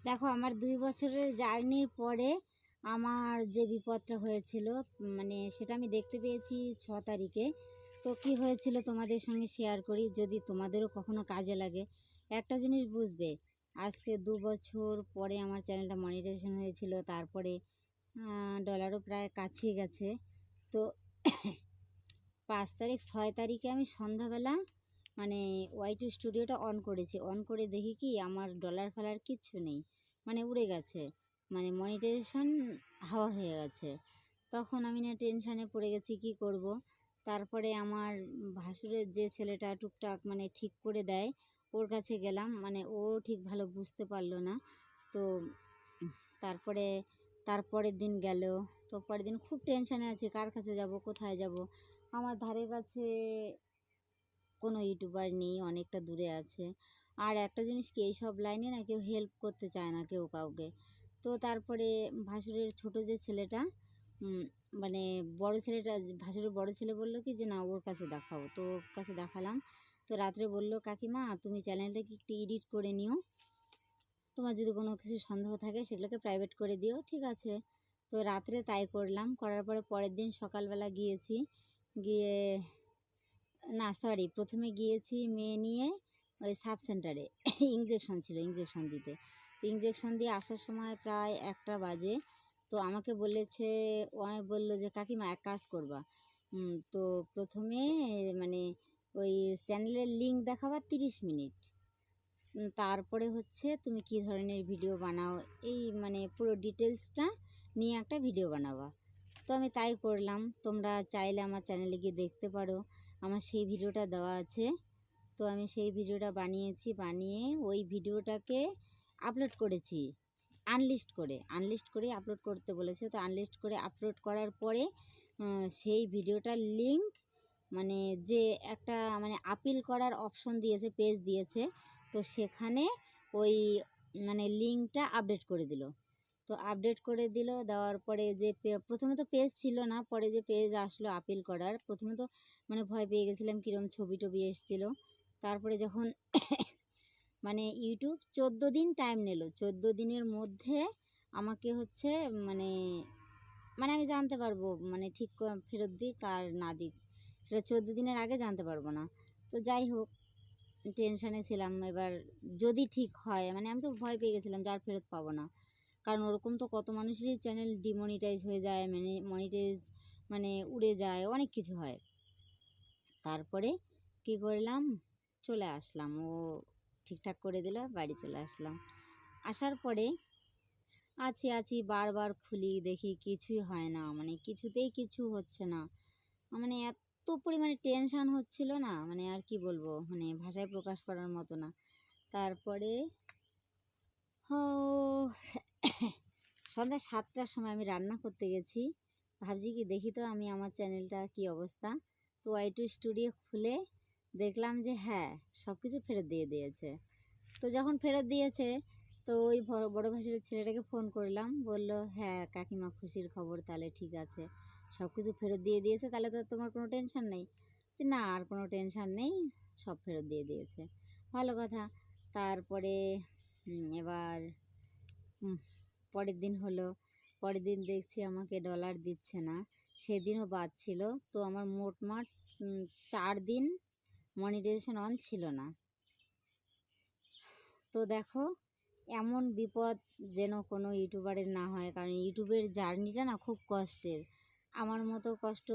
দেখো, আমার দুই বছরের জার্নির পরে আমার যে বিপদটা হয়েছিল মানে সেটা আমি দেখতে পেয়েছি ছ তারিখে। তো কি হয়েছিল তোমাদের সঙ্গে শেয়ার করি, যদি তোমাদেরও কখনো কাজে লাগে। একটা জিনিস বুঝবে, আজকে দু বছর পরে আমার চ্যানেলটা মনিটাইজেশন হয়েছিল, তারপরে ডলারও প্রায় কাছে গেছে। তো, পাঁচ তারিখ, ছয় তারিখে আমি সন্ধ্যাবেলা মানে ওয়াই টু স্টুডিওটা অন করেছি। অন করে দেখি কি আমার ডলার ফলার কিচ্ছু নেই। মানে উড়ে গেছে। মানে মনিটাইজেশন হাওয়া হয়ে গেছে। তখন আমি না টেনশানে পড়ে গেছি কি করব? তারপরে আমার ভাসুরের যে ছেলেটা টুকটাক মানে ঠিক করে দেয়, ওর কাছে গেলাম। মানে ও ঠিক ভালো বুঝতে পারল না। তো তারপরে, তারপরের দিন গেল। তো পরের দিন খুব টেনশানে আছি। কার কাছে যাব? কোথায় যাব? আমার ধারে কাছে কোনো ইউটিউবার নেই, অনেকটা দূরে আছে। আর একটা জিনিস কি এইসব লাইনে না কেউ হেল্প করতে চায় না কেউ কাউকে। তো তারপরে ভাসুরের ছোট যে ছেলেটা মানে বড় ছেলেটা, ভাসুরের বড় ছেলে বলল কি যে, না, ওর কাছে দেখাও। তো ওর কাছে দেখালাম। তো রাত্রে বলল, কাকিমা, তুমি চ্যানেলটাকে একটু এডিট করে নিও। তোমার যদি কোনো কিছু সন্দেহ থাকে, সেগুলোকে প্রাইভেট করে দিও। ঠিক আছে। তো রাত্রে তাই করলাম। করার পরে পরের দিন সকালবেলা গিয়েছি। গিয়ে না সরি প্রথমে গিয়েছি মেয়ে নিয়ে ওই সাব সেন্টারে ইঞ্জেকশন ছিল ইঞ্জেকশন দিতে। তো ইঞ্জেকশন দিয়ে আসার সময় প্রায় একটা বাজে। তো আমাকে বলেছে, ও বলল যে, কাকিমা, এক কাজ করবা। তো প্রথমে মানে ওই চ্যানেলের লিঙ্ক দেখাবার তিরিশ মিনিট। তারপরে হচ্ছে তুমি কি ধরনের ভিডিও বানাও, এই মানে পুরো ডিটেলসটা নিয়ে একটা ভিডিও বানাবা। তো আমি তাই করলাম। তোমরা চাইলে আমার চ্যানেলে গিয়ে দেখতে পারো। আমার সেই ভিডিওটা দেওয়া আছে। তো আমি সেই ভিডিওটা বানিয়েছি, বানিয়ে ওই ভিডিওটাকে আপলোড করেছি। আনলিস্ট করে আনলিস্ট করে আপলোড করতে বলেছে। তো আনলিস্ট করে আপলোড করার পরে সেই ভিডিওটার লিঙ্ক মানে যে একটা মানে আপিল করার অপশন দিয়েছে পেজ দিয়েছে, তো সেখানে ওই মানে লিঙ্কটা আপডেট করে দিল। তো আপডেট করে দিল। দেওয়ার পরে যে প্রথমে তো পেজ ছিল না, পরে যে পেজ আসলো আপিল করার, প্রথমে তো মানে ভয় পেয়ে গেছিলাম কীরকম ছবি টবি এসেছিল। তারপরে যখন মানে ইউটিউব চোদ্দ দিন টাইম নিল। চোদ্দ দিনের মধ্যে আমাকে হচ্ছে মানে মানে আমি জানতে পারব মানে ঠিক ফেরত দিক আর না দিক। সেটা চোদ্দ দিনের আগে জানতে পারব না। তো যাই হোক টেনশানে ছিলাম। এবার যদি ঠিক হয় মানে আমি তো ভয় পেয়ে গেছিলাম যার ফেরত পাবো না। কারণ ওরকম তো কত মানুষেরই চ্যানেল ডিমনিটাইজ হয়ে যায় মানে মনিটাইজ মানে উড়ে যায়, অনেক কিছু হয়। তারপরে কি করলাম? চলে আসলাম। ও ঠিকঠাক করে দিল, বাড়ি চলে আসলাম। আসার পরে আছি আছি, বারবার খুলি, দেখি কিছুই হয় না মানে কিছুতেই কিছু হচ্ছে না। মানে এত পরিমাণে টেনশান হচ্ছিল না মানে আর কি বলব মানে ভাষায় প্রকাশ করার মতো না। তারপরে সন্ধ্যা সাতটার সময় আমি রান্না করতে গেছি। ভাবছি কি দেখি তো আমি আমার চ্যানেলটা কি অবস্থা। তো ওয়াই টু স্টুডিও খুলে দেখলাম যে হ্যাঁ সব কিছু ফেরত দিয়ে দিয়েছে। তো যখন ফেরত দিয়েছে, তো ওই বড় ভাসুরের ছেলেটাকে ফোন করলাম। বলল হ্যাঁ কাকিমা খুশির খবর, তাহলে ঠিক আছে। সব কিছু ফেরত দিয়ে দিয়েছে, তাহলে তো তোমার কোনো টেনশন নেই। না, আর কোনো টেনশন নেই, সব ফেরত দিয়ে দিয়েছে। ভালো কথা। তারপরে এবার পরের দিন হলো। পরের দিন দেখছি আমাকে ডলার দিচ্ছে না। সেদিনও বাদ ছিল। তো আমার মোটমাট চার দিন মনিটাইজেশন অন ছিল না। তো দেখো, এমন বিপদ যেন কোনো ইউটিউবারের না হয়। কারণ ইউটিউবের জার্নিটা না খুব কষ্টের। আমার মতো কষ্ট,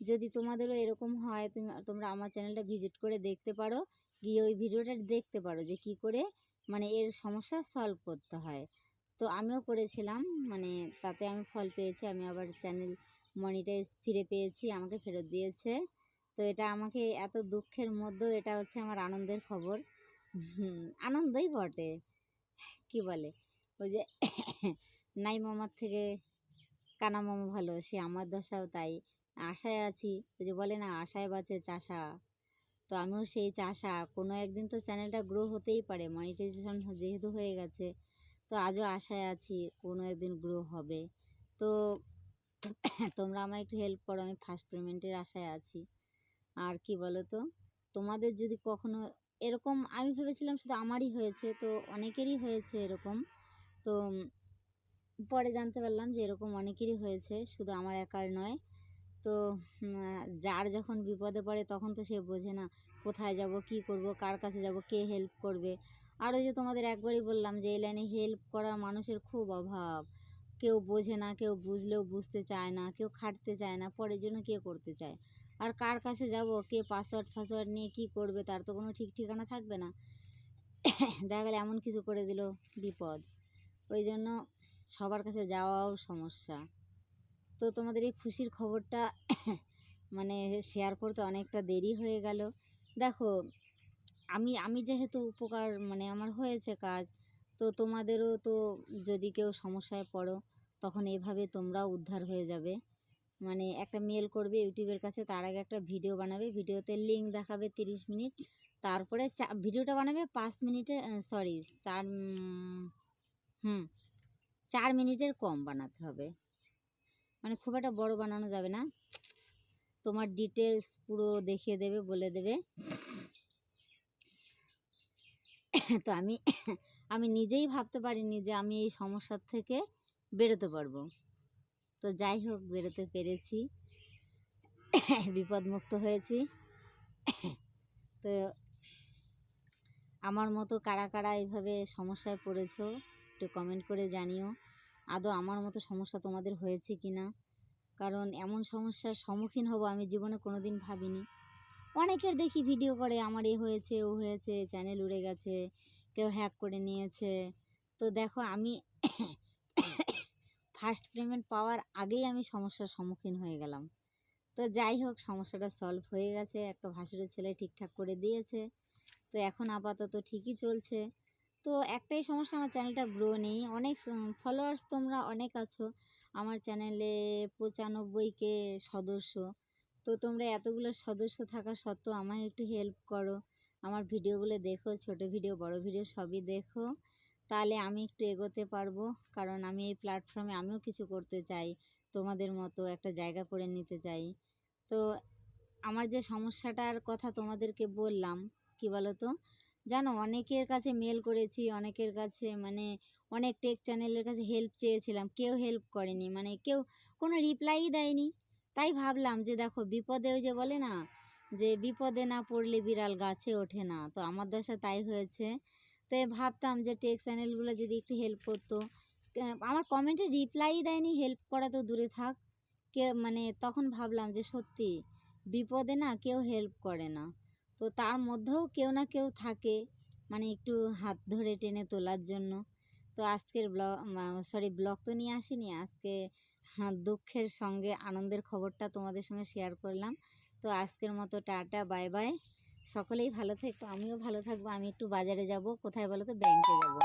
যদি তোমাদেরও এরকম হয়, তুমি, তোমরা আমার চ্যানেলটা ভিজিট করে দেখতে পারো। গিয়ে ওই ভিডিওটা দেখতে পারো যে কি করে মানে এর সমস্যা সলভ করতে হয়। তো আমিও করেছিলাম মানে তাতে আমি ফল পেয়েছি, আমি আবার চ্যানেল মনিটাইজ ফিরে পেয়েছি, আমাকে ফেরত দিয়েছে। তো এটা আমাকে এত দুঃখের মধ্যেও এটা হচ্ছে আমার আনন্দের খবর। আনন্দই বটে। কি বলে? ওই যে নাই মামার থেকে কানা মামা ভালো, সে আমার দশাও তাই। আশায় আছি, ওই যে বলে না, আশায় বাঁচে চাষা। তো আমিও সেই চাষা। কোনো একদিন তো চ্যানেলটা গ্রো হতেই পারে মনিটাইজেশন যেহেতু হয়ে গেছে, তো আজও আশায় আছি কোনো একদিন গ্রো হবে। তো তোমরা আমায় একটু হেল্প করো, আমি ফার্স্ট পেমেন্টের আশায় আছি। আর কি বলো তো তোমাদের যদি কখনো এরকম, আমি ভেবেছিলাম শুধু আমারই হয়েছে, তো অনেকেরই হয়েছে এরকম। তো পরে জানতে পারলাম যে এরকম অনেকেরই হয়েছে, শুধু আমার একার নয়। তো যার যখন বিপদে পড়ে তখন তো সে বোঝে না কোথায় যাব, কি করব, কার কাছে যাব, কে হেল্প করবে। আর ওই যে তোমাদের একবারই বললাম যে, এই লাইনে হেল্প করার মানুষের খুব অভাব। কেউ বোঝে না, কেউ বুঝলেও বুঝতে চায় না, কেউ খাটতে চায় না, পরের জন্য কে করতে চায়? আর কার কাছে যাব, কে পাসওয়ার্ড ফাসওয়ার্ড নিয়ে কি করবে, তার তো কোনো ঠিক ঠিকানা থাকবে না। দেখা গেলে এমন কিছু করে দিল বিপদ। ওই জন্য সবার কাছে যাওয়াও সমস্যা। তো তোমাদের এই খুশির খবরটা মানে শেয়ার করতে অনেকটা দেরি হয়ে গেল। দেখো, আমি আমি যেহেতু উপকার মানে আমার হয়েছে কাজ, তো তোমাদেরও তো যদি কেউ সমস্যায় পড়ো, তখন এভাবে তোমরাও উদ্ধার হয়ে যাবে। মানে একটা মেল করবে ইউটিউবের কাছে, তার আগে একটা ভিডিও বানাবে ভিডিওতে লিঙ্ক দেখাবে তিরিশ মিনিট, তারপরে চা ভিডিওটা বানাবে পাঁচ মিনিটের সরি চার হুম, চার মিনিটের কম বানাতে হবে। মানে খুব একটা বড় বানানো যাবে না। তোমার ডিটেলস পুরো দেখিয়ে দেবে, বলে দেবে। তো আমি আমি নিজেই ভাবতে পারিনি যে আমি এই সমস্যার থেকে বেরোতে পারব। তো যাই হোক, বেরোতে পেরেছি। বিপদমুক্ত হয়েছি। তো আমার মতো কারা কারা এইভাবে সমস্যায় পড়েছো, একটু কমেন্ট করে জানিও। আদৌ আমার মতো সমস্যা তোমাদের হয়েছে কি না? কারণ এমন সমস্যার সম্মুখীন হব আমি জীবনে কোনো দিন ভাবিনি। অনেকের দেখি ভিডিও করে, আমার এ হয়েছে, ও হয়েছে চ্যানেল উড়ে গেছে, কেউ হ্যাক করে নিয়েছে। তো দেখো, আমি ফার্স্ট পেমেন্ট পাওয়ার আগেই আমি সমস্যার সম্মুখীন হয়ে গেলাম। তো যাই হোক, সমস্যাটা সলভ হয়ে গেছে। একটা ভাসুরের ছেলে ঠিকঠাক করে দিয়েছে। তো এখন আপাতত ঠিকই চলছে। তো একটাই সমস্যা, আমার চ্যানেলটা গ্রো নেই। অনেক ফলোয়ার্স তোমরা অনেক আছো। আমার চ্যানেলে পঁচানব্বইকে সদস্য। তো তোমরা এতগুলো সদস্য থাকা সত্ত্বেও আমায় একটু হেল্প করো। আমার ভিডিওগুলো দেখো, ছোট ভিডিও, বড় ভিডিও সবই দেখো। তাহলে আমি একটু এগোতে পারব, কারণ আমি এই প্ল্যাটফর্মে আমিও কিছু করতে চাই, তোমাদের মতো একটা জায়গা করে নিতে চাই। তো আমার যে সমস্যাটার কথা তোমাদেরকে বললাম, কি বলো তো জানো অনেকের কাছে মেল করেছি, অনেকের কাছে মানে অনেক টেক চ্যানেলের কাছে হেল্প চেয়েছিলাম, কেউ হেল্প করেনি মানে কেউ কোনো রিপ্লাইই দেয়নি। তাই ভাবলাম যে দেখো বিপদে ওই যে বলে না, যে বিপদে না পড়লে বিড়াল গাছে ওঠে না, তো আমার দশা তাই হয়েছে। তো ভাবতাম যে টেক চ্যানেলগুলো যদি একটু হেল্প করতো। আমার কমেন্টে রিপ্লাই দেয়নি হেল্প করা তো দূরে থাক। কে মানে তখন ভাবলাম যে সত্যি বিপদে না কেউ হেল্প করে না। তো তার মধ্যেও কেউ না কেউ থাকে মানে একটু হাত ধরে টেনে তোলার জন্য। তো আজকের ব্লগ সরি ব্লগ তো নিয়ে আসিনি, আজকে দুঃখের সঙ্গে আনন্দের খবরটা তোমাদের সঙ্গে শেয়ার করলাম। তো আজকের মতো টাটা বাই বাই সকলেই ভালো থেকো, আমিও ভালো থাকব, আমি একটু বাজারে যাব, কোথায় বলো তো ব্যাংকে যাব।